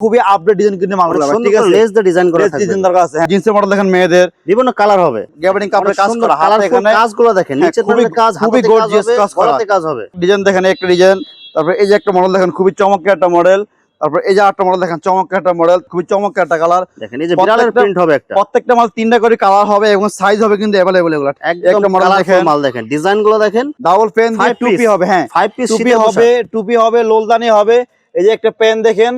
খুবই update design কিন্তু মালগুলো ঠিক আছে? লেস দিয়ে ডিজাইন করা থাকবে। ডিজাইন দরকার আছে জিন্সের মডেল দেখেন মেয়েদের। বিভিন্ন কালার হবে। গ্যাবার্ডিং কাপড়ের অনেক কাজ করা হাতে এখানে কাজগুলো দেখেন। হ্যাঁ, নিচের খুবই- কাজ খুবই হাতে কাজ হবে করা। কাজ হবে। ডিজাইন দেখেন একটা ডিজাইন তারপর এই যে একটা মডেল দেখেন খুবই চমৎকার একটা মডেল তারপর এই যে একটা মডেল দেখেন চমৎকার একটা মডেল খুবই চমৎকার একটা কালার দেখেন এই যে বিড়ালের প্রত্যেকটা- প্রিন্ট হবে একটা। প্রত্যেকটা মাল তিনটা করে কালার হবে এবং সাইজ হবে কিন্তু অ্যাভেলেবল এগুলো। একদম কালারফুল দেখেন। মাল দেখেন। ডিজাইনগুলো দেখেন। ডাবল পেন দিয়ে টুপি হবে হ্যাঁ। ফাইভ পিস টুপি হবে টুপি হবে লোলদানি হবে এই যে একটা পেন দেখেন।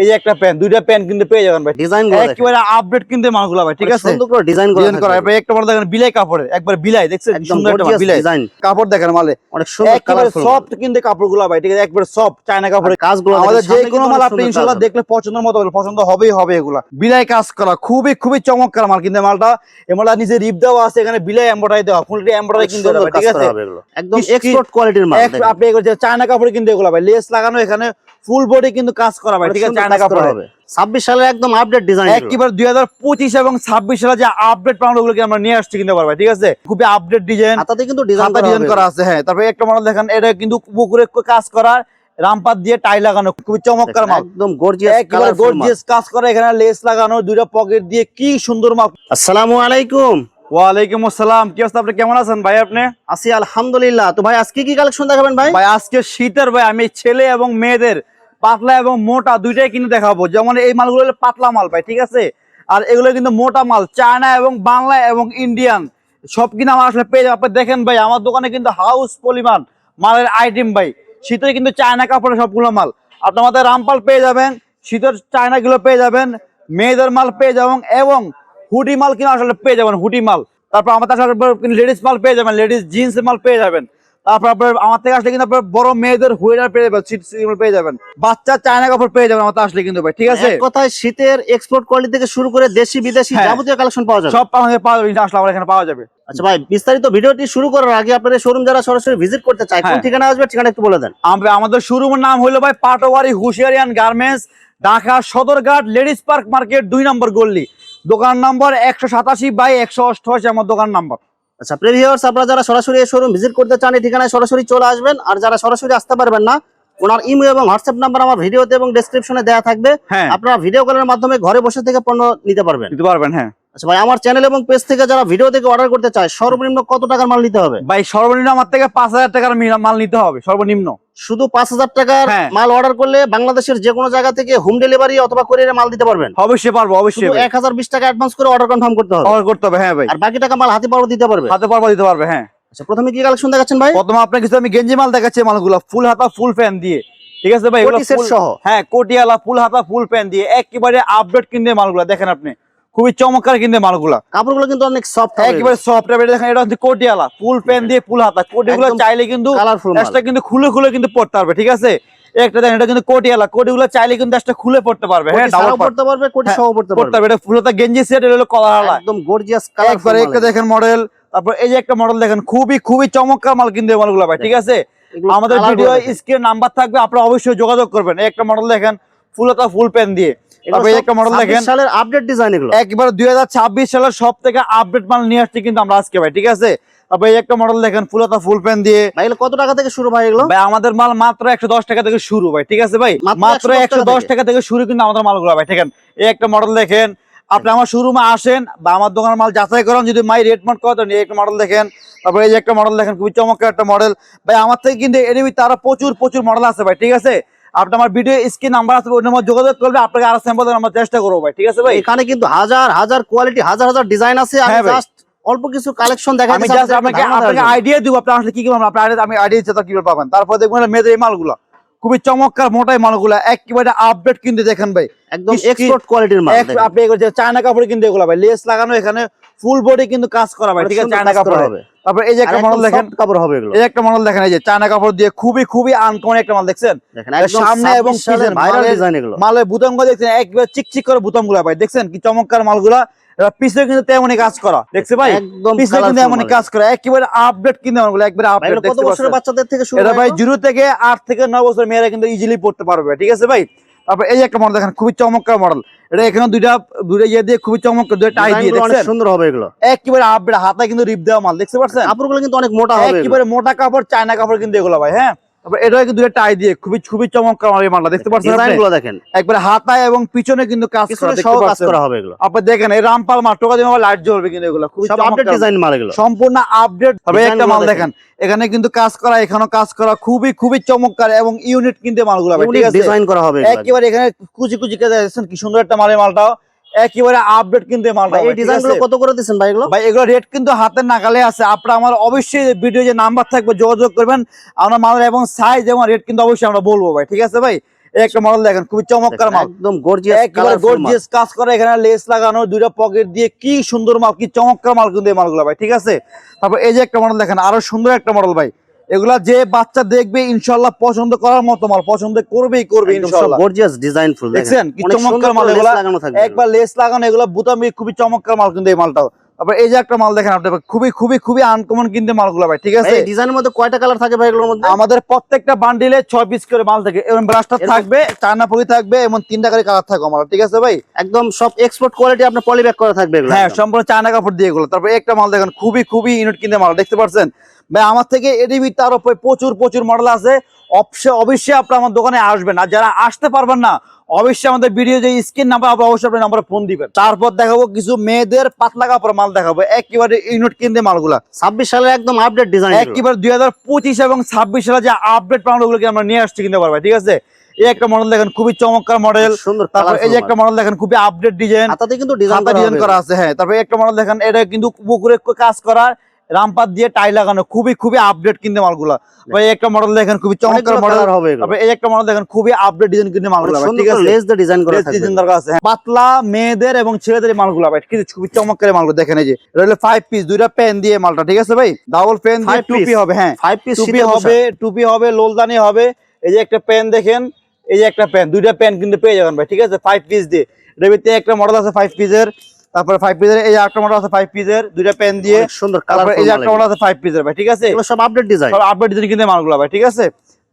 এই যে একটা পেন দুইটা পেন কিন্তু পেয়ে যাবেন ভাই। ডিজাইন একেবারে আপডেট কিন্তু মালগুলো ভাই ঠিক আছে? সুন্দর করে ডিজাইন করা। একটা দেখেন বিলাই একবার বিলাই দেখছেন? সুন্দর একটা বিলাই। ডিজাইন কাপড় দেখেন মালে। অনেক সুন্দর একেবারে কালারফুল সফট কিন্তু কাপড়গুলো ভাই ঠিক আছে? একবারে সফট চায়না কাজগুলো আমাদের যে কোনো মাল আপনি দেখলে পছন্দের মতো হবে পছন্দ হবেই হবে এগুলা। বিলাই কাজ করা খুবই খুবই চমৎকার মাল কিন্তু মালটা। এই মালটা নিজে রিপ দেওয়া আছে এখানে বিলাই এমব্রয়ডারি দেওয়া ফুলটি এমব্রয়ডারি কিন্তু ঠিক আছে? একদম এক্সপোর্ট কোয়ালিটির মাল আপনি চায়না কাপড়ে কিন্তু এগুলো ভাই লেস লাগানো এখানে ফুল বডি কিন্তু কাজ করা ভাই ঠিক আছে? সুন্দর চায়না কাজ করা কাপড়ে হবে। 26 সালের একদম আপডেট ডিজাইন একেবারে দুই হাজার পঁচিশ এবং ছাব্বিশ সালে যে আপডেট পাউন্ড ওগুলোকে আমরা নিয়ে আসছি কিন্তু পারবে ঠিক আছে? খুবই আপডেট ডিজাইন হাতাতে কিন্তু ডিজাইন ডিজাইন করা আছে হ্যাঁ। তারপরে একটা মডেল দেখেন এটা কিন্তু পুকুরে কাজ করা রামপাত দিয়ে টাই লাগানো খুবই চমৎকার একদম গর্জিয়াস একেবারে গর্জিয়াস কাজ করা এখানে লেস লাগানো দুইটা পকেট দিয়ে কি সুন্দর মাল। আসসালামু আলাইকুম। ওয়ালাইকুম আসসালাম কি অবস্থা আপনি কেমন আছেন ভাই আপনি? আছি আলহামদুলিল্লাহ। তো ভাই আজকে কি কালেকশন দেখাবেন ভাই? ভাই আজকে শীতের ভাই আমি ছেলে এবং মেয়েদের পাতলা এবং মোটা দুইটাই কিন্তু দেখাবো। যেমন এই মালগুলো পাতলা মাল ভাই, ঠিক আছে? আর এগুলো কিন্তু মোটা মাল, চায়না এবং বাংলা এবং ইন্ডিয়ান। সব কিন্তু আমার আসলে পেয়ে যাবে দেখেন ভাই, আমার দোকানে কিন্তু হাউস পরিমাণ মালের আইটেম ভাই। শীতের কিন্তু চায়না কাপড়ের সবগুলো মাল। আপনি আমাদের রামপাল পেয়ে যাবেন, শীতের চায়না গুলো পেয়ে যাবেন, মেয়েদের মাল পেয়ে যাবেন এবং হুডি মাল কিন্তু আসলে পেয়ে যাবেন, হুডি মাল। তারপর আমাদের লেডিস মাল পেয়ে যাবেন লেডিস জিন্স মাল পেয়ে যাবেন। তারপর আপনার আমার থেকে আসলে কিন্তু আপনার বড় মেয়েদের হুইলার পেয়ে যাবেন সিট পেয়ে যাবেন। বাচ্চা চায়না কাপড় পেয়ে যাবেন আমার আসলে কিন্তু ভাই ঠিক আছে? কথায় শীতের এক্সপোর্ট কোয়ালিটি থেকে শুরু করে দেশি বিদেশি হ্যাঁ। যাবতীয় কালেকশন পাওয়া যাবে। সব আমাদের পাওয়া যাবে আসলে আমার এখানে পাওয়া যাবে। আচ্ছা ভাই বিস্তারিত ভিডিওটি শুরু করার আগে আপনাদের শোরুম যারা সরাসরি ভিজিট করতে চায় কোন হ্যাঁ। ঠিকানা আসবে ঠিকানা একটু বলে দেন। আমাদের শোরুমের নাম হলো ভাই Patwari হুশিয়ারিয়ান garments Dhaka Sadarghat ladies park market দুই নম্বর গল্লি দোকান নম্বর একশো সাতাশি বাই একশো অষ্টআশি আমার দোকান নাম্বার। আচ্ছা প্রিভিয়ার্স আপনারা যারা সরাসরি এই শোরুম ভিজিট করতে চান এই ঠিকানায় সরাসরি চলে আসবেন। আর যারা সরাসরি আসতে পারবেন না ওনার ইমেল এবং হোয়াটসঅ্যাপ নাম্বার আমার ভিডিওতে এবং ডেসক্রিপশনে দেওয়া থাকবে। হ্যাঁ। আপনারা ভিডিও কলের মাধ্যমে ঘরে বসে থেকে পণ্য নিতে পারবেন। দিতে পারবেন হ্যাঁ। আচ্ছা ভাই আমার চ্যানেল এবং পেজ থেকে যারা ভিডিও থেকে অর্ডার করতে চায় সর্বনিম্ন কত টাকার মাল নিতে হবে? ভাই সর্বনিম্ন আমার থেকে পাঁচ হাজার টাকার মাল নিতে হবে সর্বনিম্ন। শুধু পাঁচ হাজার টাকার হ্যাঁ। মাল অর্ডার করলে বাংলাদেশের যে কোনো জায়গা থেকে হোম ডেলিভারি অথবা কোরিয়ারে মাল দিতে পারবেন। অবশ্যই পারব অবশ্যই এক হাজার বিশ টাকা অ্যাডভান্স করে অর্ডার কনফার্ম করতে হবে। অর্ডার করতে হবে হ্যাঁ ভাই। আর বাকি টাকা মাল হাতে পাওয়া দিতে পারবে। হাতে পারব দিতে পারবে হ্যাঁ। আচ্ছা প্রথমে কি কালেকশন দেখাচ্ছেন ভাই? প্রথমে আপনার কিছু আমি গেঞ্জি মাল দেখাচ্ছি মালগুলো ফুল হাতা ফুল প্যান্ট দিয়ে। ঠিক আছে ভাই সহ। হ্যাঁ কোটিয়ালা ফুল হাতা ফুল প্যান্ট দিয়ে। একেবারে আপডেট কিনতে মালগুলা দেখেন আপনি। খুবই চমৎকার কিনতে মালগুলা। কাপড়গুলো কিন্তু অনেক সফট একেবারে সফট দেখেন এটা হচ্ছে কোটিয়ালা ফুল প্যান্ট দিয়ে ফুল হাতা। কোটিগুলো চাইলে কিন্তু কালারফুল কিন্তু খুলে খুলে কিন্তু পড়তে পারবে ঠিক আছে? একটা দেখেন এটা কিন্তু কোটিয়ালা কোটিগুলো চাইলে কিন্তু একটা খুলে পড়তে পারবে। হ্যাঁ ডাবল পড়তে পারবে কোটি হ্যাঁ, সহ পড়তে পারবে। এটা ফুল হাতা গেঞ্জি সেট এটা হলো কলারওয়ালা একদম গর্জিয়াস একবার একটা কালার দেখেন মডেল তারপর এই যে একটা মডেল দেখেন খুবই খুবই চমৎকার মাল কিন্তু এই মালগুলো ভাই ঠিক আছে? আমাদের ভিডিও স্ক্রিন নাম্বার থাকবে আপনারা অবশ্যই যোগাযোগ করবেন। একটা মডেল দেখেন ফুল হাতা ফুল প্যান্ট দিয়ে। একটা মডেল দেখেন। সালের আপডেট ডিজাইন এগুলো। একবার দুই সালের সব থেকে আপডেট মাল নিয়ে আসছি কিন্তু আমরা আজকে ভাই ঠিক আছে? তারপর একটা মডেল দেখেন ফুল ফুল প্যান্ট দিয়ে। ভাই কত টাকা থেকে শুরু ভাই এগুলো? ভাই আমাদের মাল মাত্র একশো দশ টাকা থেকে শুরু ভাই ঠিক আছে ভাই? মাত্র মাত্র 110 টাকা থেকে। শুরু কিন্তু আমাদের মালগুলো ভাই ঠিক এই একটা মডেল দেখেন আপনি আমার শোরুমে আসেন বা আমার দোকানের মাল যাচাই করেন যদি মাই রেট মার্ট করেন এই একটা মডেল দেখেন। তারপরে এই যে একটা মডেল দেখেন খুবই চমৎকার একটা মডেল ভাই আমার থেকে কিন্তু এর ভিতরে আরও প্রচুর প্রচুর মডেল আছে ভাই ঠিক আছে? আপনি আমার ভিডিও স্ক্রিন নাম্বার আছে ওই নাম্বার যোগাযোগ করবে আপনাকে আরও স্যাম্পল দেওয়ার আমরা চেষ্টা করব ভাই ঠিক আছে ভাই? এখানে কিন্তু হাজার হাজার কোয়ালিটি হাজার হাজার ডিজাইন আছে। আমি হ্যাঁ জাস্ট অল্প কিছু কালেকশন দেখা আমি জাস্ট আপনাকে আপনাকে আইডিয়া দিব আপনি আসলে কি কি আমি আইডিয়া কীভাবে পাবেন? তারপর দেখবেন মেয়েদের এই মালগুলো। খুবই চমৎকার মোটাই মালগুলো একেবারে আপডেট কিন্তু দেখেন ভাই। একদম এক্সপোর্ট কোয়ালিটির মাল আপনি এগুলো চায়না কাপড়ে কিন্তু এগুলো ভাই লেস লাগানো এখানে ফুল বডি কিন্তু কাজ করা ভাই ঠিক আছে? চায়না কাপড় হবে। তারপর এই যে একটা মডেল দেখেন। কাপড় হবে এগুলো। এই একটা মডেল দেখেন এই যে চায়না কাপড় দিয়ে খুবই খুবই আনকমন একটা মাল দেখছেন? সামনে এবং পিছনে ভাইরাল ডিজাইন এগুলো। মালের বুতাম দেখছেন একবার চিকচিক করে ভাই দেখছেন কি চমৎকার মালগুলা? পিছনে কিন্তু তেমনই কাজ করা। দেখছে ভাই? পিছনে কিন্তু এমনই কাজ করা। একেবারে আপডেট কিন্তু একবারে আপডেট কত বছরের বাচ্চাদের থেকে শুরু এটা ভাই জিরো থেকে আট থেকে নয় বছর মেয়েরা কিন্তু ইজিলি পড়তে পারবে ঠিক আছে ভাই? তারপর এই একটা মডেল দেখেন খুবই চমৎকার মডেল এটা এখানে দুইটা দুইটা ইয়ে দিয়ে খুবই চমৎকার দুইটা টাই দিয়ে দেখছেন? সুন্দর হবে এগুলো। একেবারে আপডেট হাতে কিন্তু রিপ দেওয়া মাল দেখতে পাচ্ছেন? কাপড়গুলো কিন্তু অনেক মোটা হবে। একেবারে মোটা কাপড় চায়না কাপড় কিন্তু এগুলো ভাই হ্যাঁ? তারপর এটা কিন্তু দুটো টাই দিয়ে খুবই খুবই চমৎকার মাল এই মালটা। দেখতে পাচ্ছেন ডিজাইন দেখেন। একবারে হাতায় এবং পিছনে কিন্তু কাজ করা সহ কাজ করা হবে এগুলো। আপনি দেখেন এই রামপাল দিয়ে লাইট জ্বলবে কিন্তু এগুলো। খুবই আপডেট ডিজাইন মাল এগুলো। সম্পূর্ণ আপডেট হবে একটা মাল দেখেন। দেখেন এখানে কিন্তু কাজ করা এখানেও কাজ করা খুবই খুবই চমৎকার এবং ইউনিট কিনতে মালগুলো হবে, ঠিক আছে? ডিজাইন করা হবে একেবারে এখানে কুচি কুচি কাজ দেখছেন কি সুন্দর একটা মালের মালটাও। একেবারে আপডেট কিনতে মালটা এই? কত করে দিচ্ছেন ভাই এগুলো? ভাই এগুলো রেট কিন্তু হাতের নাগালে আছে। আপনারা আমার অবশ্যই ভিডিও যে নাম্বার থাকবে যোগাযোগ করবেন। আমরা মালের এবং সাইজ এবং রেট কিন্তু অবশ্যই আমরা বলব ভাই ঠিক আছে ভাই? একটা মডেল দেখেন খুবই চমৎকার মাল। একদম গর্জিয়াস একেবারে গর্জিয়াস কাজ করে এখানে লেস লাগানো দুইটা পকেট দিয়ে কি সুন্দর মাল কি চমৎকার মাল কিন্তু এই মালগুলো ভাই ঠিক আছে? তারপর এই যে একটা মডেল দেখেন আরও সুন্দর একটা মডেল ভাই। এগুলা যে বাচ্চা দেখবে ইনশাল্লাহ পছন্দ করার মতো মাল পছন্দ করবেই করবে ইনশাল্লাহ গর্জিয়াস ডিজাইন ফুল দেখছেন? কি চমৎকার মাল এগুলা lace লাগানো থাকবে। একবার লেস লাগানো এগুলো বুতামি খুবই চমৎকার মাল কিন্তু এই মালটাও। তারপর এই যে একটা মাল দেখেন আপনি খুবই খুবই খুবই আনকমন কিনতে মালগুলো ভাই ঠিক আছে? ডিজাইনের মধ্যে কয়টা কালার থাকে ভাই এগুলোর মধ্যে? আমাদের প্রত্যেকটা বান্ডিলে ছয় পিস করে মাল থাকে। এবং ব্রাশটা থাকবে চায়না পরি থাকবে এবং তিনটা করে কালার থাকবে আমার ঠিক আছে ভাই? একদম সব এক্সপোর্ট কোয়ালিটি আপনার পলিব্যাগ করা থাকবে এগুলো হ্যাঁ সম্পূর্ণ চায়না কাপড় দিয়ে এগুলো। তারপর একটা মাল দেখেন খুবই খুবই ইউনিট কিনতে মাল দেখতে পাচ্ছেন? ভাই আমার থেকে এডিবিতে আরও প্রায় প্রচুর প্রচুর মডেল আছে। অবশ্যই অবশ্যই আপনার আমার দোকানে আসবেন। আর যারা আসতে পারবেন না অবশ্যই আমাদের ভিডিও যে স্ক্রিন নাম্বার আপনার অবশ্যই আপনার নাম্বারে ফোন দিবেন। তারপর দেখাবো কিছু মেয়েদের পাতলা কাপড় মাল দেখাবো। একেবারে ইউনিট কিনতে মালগুলা। 26 সালের একদম আপডেট ডিজাইন একেবারে দুই হাজার পঁচিশ এবং ছাব্বিশ সালে যে আপডেট মালগুলোকে আমরা নিয়ে আসছি কিনতে পারব ঠিক আছে? এই একটা মডেল দেখেন খুবই চমৎকার মডেল সুন্দর তারপর এই যে একটা মডেল দেখেন খুবই আপডেট ডিজাইন হাতাতে কিন্তু ডিজাইন ডিজাইন করা আছে হ্যাঁ। তারপরে একটা মডেল দেখেন এটা কিন্তু পুকুরে কাজ করা রামপাত দিয়ে টাই লাগানো খুবই খুবই আপডেট কিনতে মালগুলা। ভাই এই একটা মডেল দেখেন খুবই চমৎকার মডেল হবে তারপরে এই একটা মডেল দেখেন খুবই আপডেট ডিজাইন কিনতে মালগুলা ঠিক আছে? লেস দিয়ে ডিজাইন করা থাকবে। design দরকার আছে, হ্যাঁ। পাতলা মেয়েদের এবং ছেলেদের মালগুলা ভাই কিন্তু খুবই চমৎকার মালগুলো দেখেন এই যে। এটা হলো ফাইভ পিস দুইটা পেন দিয়ে মালটা ঠিক আছে ভাই? ডাবল পেন দিয়ে টুপি হবে হ্যাঁ। 5 পিস টুপি হবে টুপি হবে লোলদানি হবে। এই যে একটা পেন দেখেন এই যে একটা পেন দুইটা পেন কিন্তু পেয়ে যাবেন ভাই ঠিক আছে? ফাইভ পিস দিয়ে। এটার ভিতরে একটা মডেল আছে ফাইভ পিসের তারপরে ফাইভ পিসের এই আটটা মডেল আছে ফাইভ পিসের দুইটা পেন দিয়ে। সুন্দর কালার এই আটটা মডেল আছে ফাইভ পিসের ভাই ঠিক আছে? সব আপডেট ডিজাইন সব আপডেট ডিজাইন কিনতে মালগুলো ভাই ঠিক আছে?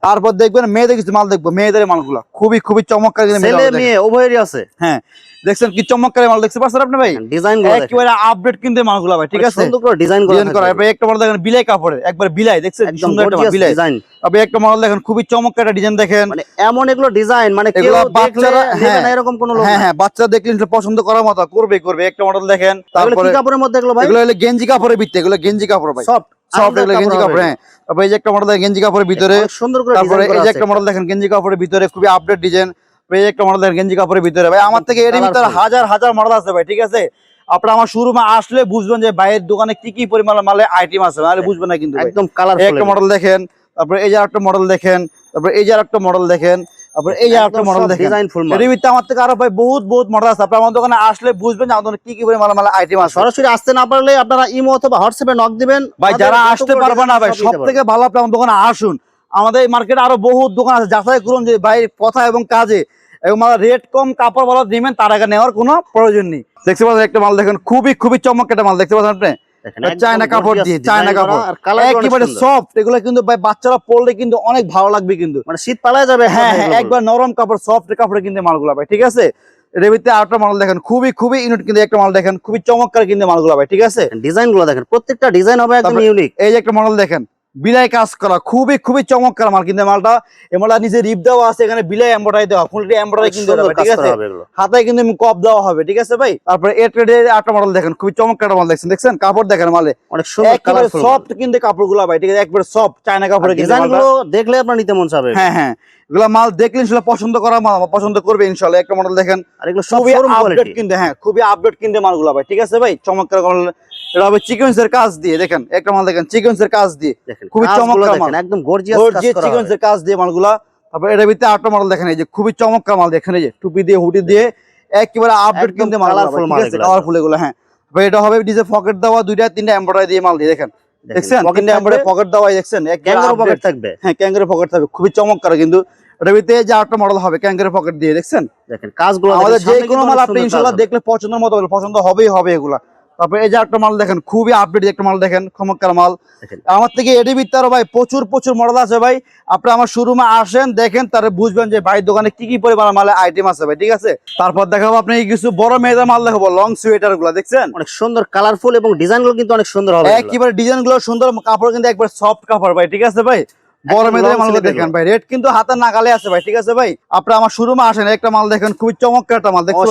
তারপর দেখবেন মেয়েদের কিছু মাল দেখব মেয়েদের মালগুলো। খুবই খুবই চমৎকার ছেলে মাল। মেয়ে উভয়েরই আছে। হ্যাঁ দেখছেন কি চমৎকার মাল দেখতে পাচ্ছেন আপনি ভাই? ডিজাইন একেবারে আপডেট কিনতে মালগুলো ভাই ঠিক আছে? সুন্দর করে ডিজাইন করা ডিজাইন করা। থাকবে। একটা মডেল দেখেন বিলাই কাপড়ের একবার বিলাই দেখছেন? সুন্দর একটা বিলাই। ডিজাইন একটা মডেল দেখেন খুবই চমৎকার একটা ডিজাইন দেখেন। মানে এমন এগুলো ডিজাইন মানে কেউ বাচ্চারা- হ্যাঁ। এরকম কোনো লোক হ্যাঁ হ্যাঁ বাচ্চা দেখলে পছন্দ করার মতো করবে করবে। একটা মডেল দেখেন তারপরে কি কাপড়ের মধ্যে এগুলো ভাই? এগুলো গেঞ্জি কাপড়ের ভিতরে এগুলো গেঞ্জি কাপড় ভাই। সফট সব এগুলো গেঞ্জি কাপড় হ্যাঁ। তারপরে এই যে একটা মডেল দেখেন গেঞ্জি কাপড়ের ভিতরে সুন্দর করে তারপরে এই যে একটা মডেল দেখেন গেঞ্জি কাপড়ের ভিতরে খুবই আপডেট ডিজাইন এই একটা মডেল দেখেন গেঞ্জি কাপড়ের ভিতরে ভাই আমার থেকে এর ভিতরে হাজার হাজার মডেল আছে ভাই ঠিক আছে? আপনারা আমার শোরুমে আসলে বুঝবেন যে বাইরের দোকানে কি কি পরিমাণ মালে আইটেম আছে নাহলে বুঝবেন না কিন্তু একদম কালারফুল একটা মডেল দেখেন তারপরে এই যে একটা মডেল দেখেন তারপরে এই যে একটা মডেল দেখেন তারপরে এই একটা মডেল দেখেন। ডিজাইন ফুল এর ভিতরে আমার থেকে আরও ভাই বহুত বহুত মডেল আছে। আপনার দোকানে আসলে বুঝবেন যে আমাদের কি কি পরিমাণ মালে আইটেম আছে। সরাসরি আসতে না পারলে আপনারা ইমো অথবা হোয়াটসঅ্যাপে নক দিবেন। ভাই যারা আসতে পারবে না ভাই সব সব থেকে ভালো আপনি দোকানে আসুন। আমাদের এই মার্কেটে আরও বহুত দোকান আছে। যাচাই করুন যে ভাই কথা এবং কাজে। এবং রেট কম কাপড় ভালো দিবেন তার আগে নেওয়ার কোনো প্রয়োজন নেই। দেখতে পাচ্ছেন একটা মাল দেখেন খুবই খুবই চমক একটা মাল। দেখতে পাচ্ছেন আপনি? চায়না কাপড় দিয়ে চায়না কাপড়। একেবারে সফট এগুলো কিন্তু ভাই বাচ্চারা পরলে কিন্তু অনেক ভালো লাগবে কিন্তু। মানে শীত যাবে হ্যাঁ হ্যাঁ একবার নরম কাপড় সফট কাপড়ে কিন্তু মালগুলা ভাই ঠিক আছে? আরেকটা মাল দেখেন খুবই খুবই ইউনিট কিন্তু একটা মাল দেখেন খুবই চমৎকার কিন্তু মালগুলা ভাই ঠিক আছে? ডিজাইনগুলো দেখেন প্রত্যেকটা ডিজাইন হবে একদম ইউনিক এই যে একটা মডেল দেখেন বিলাই কাজ করা খুবই খুবই চমৎকার মাল কিন্তু মালটা। এই মালটা নিজে রিপ দেওয়া আছে এখানে বিলাই এমব্রয়ডারি দেওয়া ফুলটি এমব্রয়ডারি কিন্তু হবে, ঠিক আছে? হাতায় কিন্তু কপ দেওয়া হবে ঠিক আছে ভাই? তারপরে এর ট্রেডে একটা মডেল দেখেন খুবই চমৎকার মাল দেখছেন দেখছেন? কাপড় দেখেন মালে। অনেক সুন্দর সফট কিন্তু কাপড়গুলো ভাই ঠিক আছে? একবার সফট চায়না কাপড় কিন্তু গুলো দেখলে আপনার নিতে মন চাবে। হ্যাঁ হ্যাঁ। এগুলো মাল পছন্দ করা মাল পছন্দ করবে ইনশাল্লাহ। একটা মডেল দেখেন আর এগুলো খুবই আপডেট কিনতে হ্যাঁ খুবই আপডেট কিনতে মালগুলো ভাই ঠিক আছে ভাই? চমৎকার মাল- এটা হবে চিকেন্সের কাজ দিয়ে দেখেন একটা মাল দেখেন চিকেন্সের কাজ দিয়ে খুবই চমৎকার মাল। একদম গর্জিয়াস। চিকেন্সের কাজ দিয়ে মালগুলা তারপর এটার ভিতরে আটটা মডেল দেখেন এই যে খুবই চমৎকার মাল দেখেন এই যে টুপি দিয়ে হুডি দিয়ে একেবারে আপডেট কিনতে মাল কালারফুল এগুলো হ্যাঁ। তারপর এটা হবে ডিজে পকেট দেওয়া দুইটা তিনটা এমব্রয়ডারি দিয়ে মাল দিয়ে দেখেন। দেখছেন? পকেট দেওয়া দেখছেন? ক্যাঙ্গারু পকেট থাকবে। হ্যাঁ ক্যাঙ্গারু পকেট থাকবে খুবই চমৎকার কিন্তু ভিতরে যে আটটা মডেল হবে ক্যাঙ্গারু পকেট দিয়ে দেখছেন? দেখেন কাজগুলো আমাদের যে কোনো মাল আপনি দেখলে পছন্দের মতো পছন্দ হবেই হবে এগুলা। তারপরে এই যে একটা মাল দেখেন খুবই আপডেট একটা মাল দেখেন চমৎকার মাল। আমার থেকে এডি বিত্তারও ভাই প্রচুর প্রচুর মডেল আছে ভাই। আপনি আমার শোরুমে আসেন দেখেন তাহলে বুঝবেন যে ভাই দোকানে কি কি পরিমাণ মালের আইটেম আছে ভাই ঠিক আছে? তারপর দেখাবো আপনি কিছু বড় মেয়েদের মাল দেখাবো লং সোয়েটারগুলা দেখছেন? অনেক সুন্দর কালারফুল এবং ডিজাইনগুলো কিন্তু অনেক সুন্দর হবে। একেবারে ডিজাইনগুলো সুন্দর কাপড় কিন্তু একবার সফট কাপড় ভাই ঠিক আছে ভাই? মেয়েদের মালগুলো দেখেন ভাই রেট কিন্তু হাতের নাগালে আছে ভাই ঠিক আছে ভাই? আপনারা আমার শোরুমে আসেন একটা মাল দেখেন খুবই চমৎকার একটা মাল দেখুন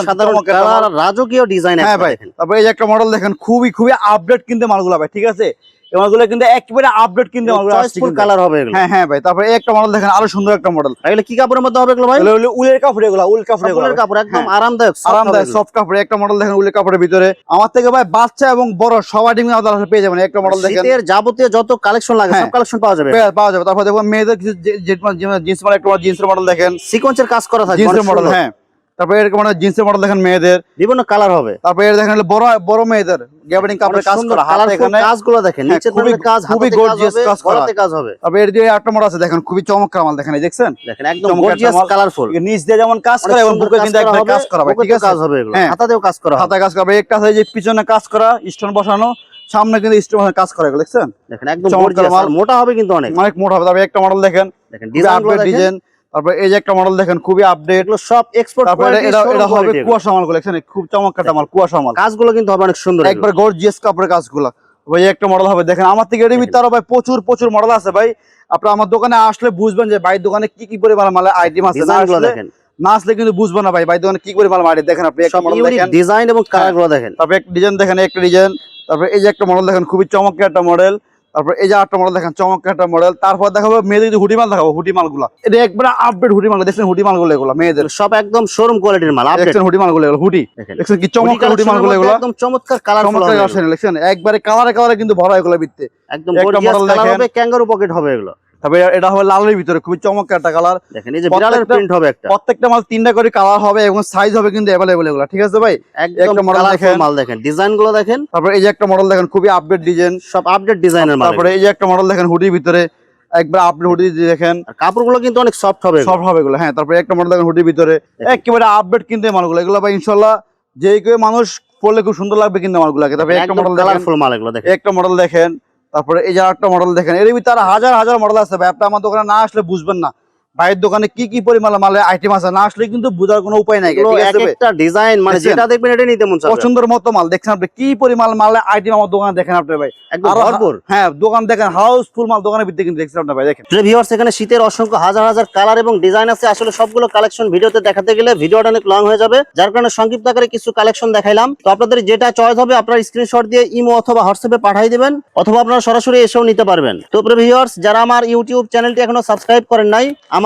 মাল। রাজকীয় ডিজাইন হ্যাঁ ভাই তারপরে এই একটা মডেল দেখেন খুবই খুবই আপডেট কিন্তু মালগুলো ভাই ঠিক আছে? এই মালগুলো কিন্তু একেবারে আপডেট কিন্তু চয়েসফুল কালার হবে হ্যাঁ হ্যাঁ ভাই তারপরে একটা মডেল দেখেন আরও সুন্দর একটা মডেল এগুলো কি কাপড়ের মধ্যে হবে এগুলো ভাই এগুলো উলের কাপড় এগুলো উল কাপড় এগুলো কাপড়ের কাপড় একদম হ্যাঁ। আরামদায়ক আরামদায়ক সফট কাপড় একটা মডেল দেখেন উলের কাপড়ের ভিতরে আমার থেকে ভাই বাচ্চা এবং বড় সবাই ডিম আপনারা পেয়ে যাবেন একটা মডেল দেখেন শীতের যাবতীয় যত কালেকশন লাগে হ্যাঁ। সব কালেকশন পাওয়া যাবে পাওয়া যাবে তারপর দেখুন মেয়েদের কিছু জিন্স মানে একটা জিন্সের মডেল দেখেন সিকোয়েন্সের কাজ করা থাকবে জিন্সের মডেল হ্যাঁ তারপরে এরকম মানে জিন্সের মডেল দেখেন মেয়েদের। বিভিন্ন কালার হবে। তারপরে এর দেখেন বড় বড় মেয়েদের। গ্যাবারিং কাপড়ের কাজ সুন্দর করা হাতে এখানে কাজগুলো দেখেন হ্যাঁ, নিচে খুবই- কাজ খুবই হাতাতে কাজ হবে করা। কাজ হবে। তারপরে এর দিয়ে একটা মডেল আছে দেখেন খুবই চমৎকার মাল দেখেন এই দেখছেন? দেখেন একদম গর্জিয়াস কালারফুল নিচ দিয়ে যেমন কাজ করে এবং বুকে কিন্তু একবার কাজ করা ভাই ঠিক আছে? কাজ হবে এগুলো। হ্যাঁ। হাতাতেও কাজ করা হবে। হাতে কাজ করা। একটা আছে যে পিছনে কাজ করা স্টোন বসানো সামনে কিন্তু স্টোন কাজ করা এগুলো দেখছেন? দেখেন একদম মোটা হবে কিন্তু অনেক। অনেক মোটা হবে তারপরে একটা মডেল দেখেন দেখেন ডিজাইন তারপরে এই যে একটা মডেল দেখেন খুবই আপডেট এগুলো সব এক্সপোর্ট তারপরে এটা এটা হবে কুয়াশা মাল এখানে খুব চমৎকার মাল কুয়াশা মাল। কাজগুলো কিন্তু হবে অনেক সুন্দর একবার গর্জিয়াস কাপড়ের কাজগুলো। ভাই একটা মডেল হবে দেখেন আমার থেকে এর ভিতরে ভাই প্রচুর প্রচুর মডেল আছে ভাই। আপনার আমার দোকানে আসলে বুঝবেন যে ভাই দোকানে কি কি পরিমাণ মাল আইটেম আছে না আসলে দেখেন। না আসলে কিন্তু বুঝব না ভাই ভাই দোকানে কি পরিমাণ আইটেম দেখেন আপনি একটা মডেল দেখেন। ডিজাইন এবং কালারগুলো দেখেন। তারপরে একটা ডিজাইন দেখেন একটা ডিজাইন তারপরে এই যে একটা মডেল দেখেন খুবই চমৎকার একটা মডেল তারপর এই যে একটা মডেল দেখেন চমক একটা মডেল তারপর দেখাবো মেয়েদের যদি হুডি মাল দেখাবো হুডি মালগুলো। এটা একবারে আপডেট হুডি মাল দেখছেন হুডি মালগুলো এগুলো মেয়েদের? সব একদম শোরুম কোয়ালিটির মাল দেখছেন হুডি মালগুলো এগুলো হুডি? দেখছেন কি চমৎকার হুডি মালগুলো এগুলো? একদম চমৎকার কালার চমৎকার আসেন দেখছেন? একবারে কালারে কালারে কিন্তু ভরা এগুলো ভিত্তি একদম মডেল দেখেন। ক্যাঙ্গারু পকেট হবে এগুলো। তারপরে এটা হবে লালের ভিতরে খুবই চমৎকার একটা কালার দেখেন এই যে বিড়ালের প্রিন্ট হবে একটা। প্রত্যেকটা মাল তিনটা করে কালার হবে এবং সাইজ হবে কিন্তু অ্যাভেলেবল এগুলো ঠিক আছে ভাই? একদম কালারফুল দেখেন। মাল দেখেন। ডিজাইনগুলো দেখেন। তারপরে এই যে একটা মডেল দেখেন খুবই আপডেট ডিজাইন সব আপডেট ডিজাইনের মাল তারপরে এই যে একটা মডেল দেখেন হুডির ভিতরে। একবার আপডেট হুডি দেখেন। কাপড়গুলো কিন্তু অনেক সফট হবে। সব হবে এগুলো হ্যাঁ তারপরে একটা মডেল দেখেন হুডির ভিতরে। একেবারে আপডেট কিন্তু এই মালগুলো। এগুলো ভাই ইনশাল্লাহ যে কেউ মানুষ পড়লে খুব সুন্দর লাগবে কিন্তু মালগুলোকে। তারপরে একটা মডেল কালারফুল মাল এগুলো দেখেন। একটা মডেল দেখেন। তারপরে এই যে একটা মডেল দেখেন, এর ভিতরে হাজার হাজার মডেল আছে ভাই। আপনি আমার দোকানে না আসলে বুঝবেন না। ভাইয়ের দোকানে কি কি পরিমাণ মালের আইটেম আছে না আসলে কিন্তু বোঝার কোনো উপায় নাই? একটা ডিজাইন মানে যেটা দেখবেন এটা নিতে মন পছন্দের মতো মাল দেখছেন আপনি? কি পরিমাণ মালের আইটেম আমার দোকানে দেখেন আপনি ভাই? ভরপুর। হ্যাঁ দোকান দেখেন হাউসফুল মাল দোকানের ভিতরে কিন্তু দেখছেন আপনি ভাই দেখেন। ভিউয়ার্স এখানে শীতের অসংখ্য হাজার হাজার কালার এবং ডিজাইন আছে। আসলে সবগুলো কালেকশন ভিডিওতে দেখাতে গেলে ভিডিওটা অনেক লং হয়ে যাবে। যার কারণে সংক্ষিপ্ত আকারে কিছু কালেকশন দেখাইলাম। তো আপনাদের যেটা চয়েস হবে আপনারা স্ক্রিনশট দিয়ে ইমো অথবা হোয়াটসঅ্যাপে পাঠিয়ে দিবেন অথবা আপনারা সরাসরি এসেও নিতে পারবেন। তো ভিউয়ার্স যারা আমার ইউটিউব চ্যানেলটি এখনও সাবস্ক্রাইব করেন নাই